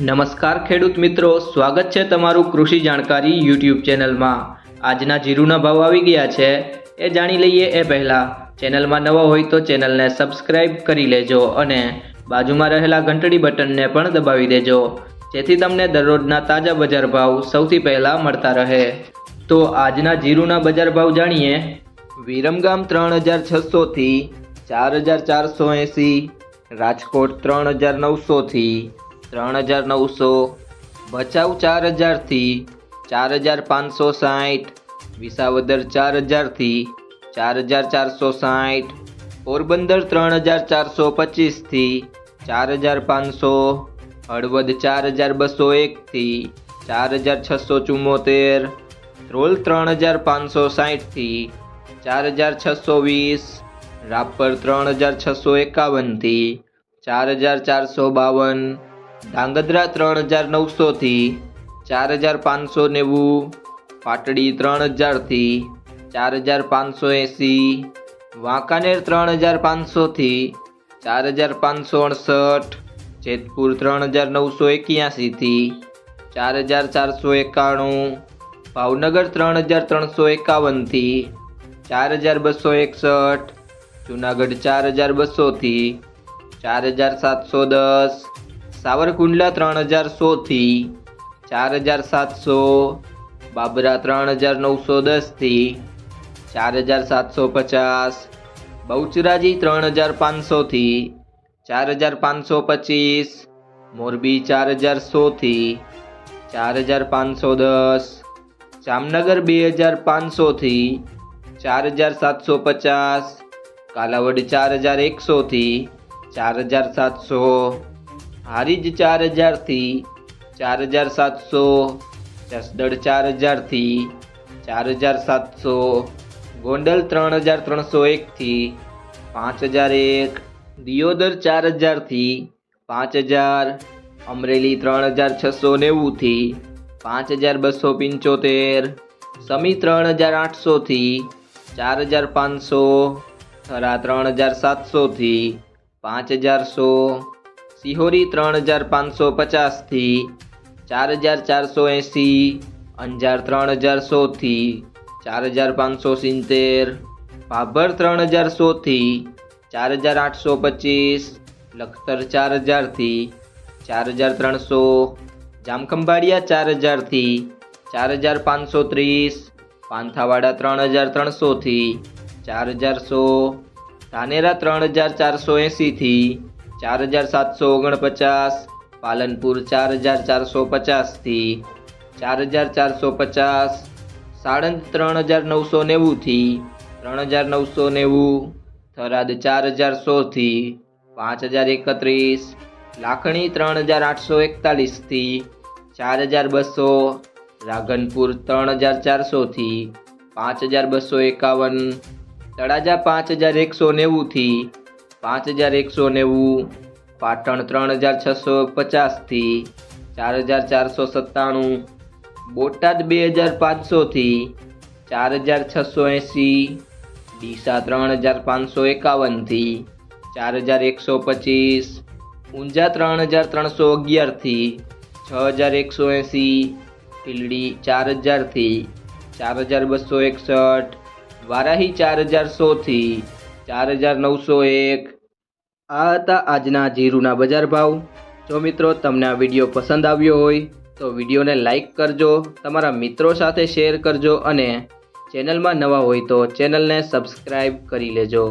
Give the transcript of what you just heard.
નમસ્કાર ખેડૂત મિત્રો, સ્વાગત છે તમારું કૃષિ જાણકારી યુટ્યુબ ચેનલમાં. આજના જીરુના ભાવ આવી ગયા છે, એ જાણી લઈએ એ પહેલાં. ચેનલમાં નવા હોય તો ચેનલને સબસ્ક્રાઇબ કરી લેજો અને બાજુમાં રહેલા ઘંટડી બટનને પણ દબાવી દેજો, જેથી તમને દરરોજના તાજા બજાર ભાવ સૌથી પહેલાં મળતા રહે. તો આજના જીરુના બજાર ભાવ જાણીએ. વિરમગામ ત્રણ હજાર છસોથી ચાર હજાર ચારસો એંસી, રાજકોટ ત્રણ હજાર નવસોથી ત્રણ હજાર નવસો ભચાઉ ચાર હજારથી ચાર હજાર પાંચસો સાઠ, વિસાવદર ચાર હજારથી ચાર હજાર ચારસો સાઠ, પોરબંદર ત્રણ હજાર ચારસો પચીસથી ચાર હજાર પાંચસો, હળવદ ચાર હજાર બસો એકથી ચાર હજાર છસો ચુમ્મોતેર ધ્રોલ ત્રણ હજાર પાંચસો સાઠથી ચાર હજાર છસો વીસ, રાપર ત્રણ હજાર છસો એકાવનથી ચાર હજાર ચારસો બાવન ધાંગધ્રા ત્રણ હજાર નવસોથી ચાર હજાર પાંચસો નેવું, પાટડી ત્રણ હજારથી ચાર હજાર પાંચસો એંસી, વાંકાનેર ત્રણ હજાર પાંચસોથી ચાર હજાર પાંચસો અડસઠ, જેતપુર ત્રણ હજાર નવસો એક્યાસીથી ચાર હજાર ચારસો એકાણું, ભાવનગર ત્રણ હજાર ત્રણસો એકાવનથી ચાર હજાર બસો એકસઠ, જુનાગઢ ચાર હજાર બસોથી ચાર હજાર સાતસો દસ સાવરકુંડલા ત્રણ હજાર સોથી ચાર હજાર સાતસો, બાબરા ત્રણ હજાર નવસો દસથી ચાર હજાર સાતસો પચાસ, બહુચરાજી ત્રણ હજાર પાંચસોથી ચાર હજાર પાંચસો પચીસ, મોરબી ચાર હજાર સોથી ચાર હજાર પાંચસો દસ, જામનગર બે હજાર પાંચસોથી ચાર હજાર સાતસો પચાસ, કાલાવડ ચાર હજાર એકસોથી ચાર હજાર સાતસો હારીજ ચાર હજારથી ચાર હજાર સાતસો જસદણ ચાર હજારથી ચાર હજાર સાતસો, ગોંડલ ત્રણ હજાર ત્રણસો એકથી પાંચ હજાર એક, દિયોદર ચાર હજારથી પાંચ હજાર, અમરેલી ત્રણ હજાર છસો નેવુંથી પાંચ હજાર બસો પંચોતેર, સમી ત્રણ હજાર આઠસોથી ચાર હજાર પાંચસો, થરા ત્રણ હજાર સાતસોથી પાંચ હજાર સો સિહોરી ત્રણ હજાર પાંચસો પચાસથી ચાર હજાર ચારસો એંસી, અંજાર ત્રણ હજાર સોથી ચાર હજાર પાંચસો સિત્તેર, ભાભર ત્રણ હજાર સોથી ચાર હજાર આઠસો પચીસ, લખતર ચાર હજારથી ચાર હજાર ત્રણસો, જામખંભાળિયા ચાર હજારથી ચાર હજાર પાંચસો ત્રીસ, પાંથાવાડા ત્રણ હજાર ત્રણસોથી ચાર હજાર સો, ધાનેરા ત્રણ હજાર ચારસો એંસીથી ચાર હજાર સાતસો ઓગણપચાસ, પાલનપુર ચાર હજાર ચારસો પચાસથી ચાર હજાર ચારસો પચાસ, સાણંદ ત્રણ હજાર નવસો નેવુંથી ત્રણ હજાર નવસો નેવું, થરાદ ચાર હજાર સોથી પાંચ હજાર એકત્રીસ, લાખણી ત્રણ હજાર આઠસો એકતાલીસથી ચાર હજાર બસો, રાધનપુર ત્રણ હજાર ચારસોથી પાંચ હજાર બસો એકાવન, તળાજા પાંચ હજાર એકસો નેવુંથી પાંચ હજાર એકસો નેવું, પાટણ ત્રણ હજાર છસો પચાસથી ચાર હજાર ચારસો સત્તાણું, બોટાદ બે હજાર પાંચસોથી ચાર હજાર છસો એંસી, ડીસા ત્રણ હજાર પાંચસો એકાવનથી ચાર હજાર એકસો પચીસ, ઊંઝા ત્રણ હજાર ત્રણસો અગિયારથી છ હજાર એકસો એંસી પીલડી ચાર હજારથી ચાર હજાર બસો એકસઠ, વારાહી ચાર હજાર સોથી ચાર હજાર નવસો એક. આ હતા આજના જીરુના બજાર ભાવ. જો મિત્રો તમને આ વીડિયો પસંદ આવ્યો હોય, તો વિડીયોને લાઈક કરજો, તમારા મિત્રો સાથે શેર કરજો અને ચેનલમાં નવા હોય તો ચેનલને સબસ્ક્રાઈબ કરી લેજો.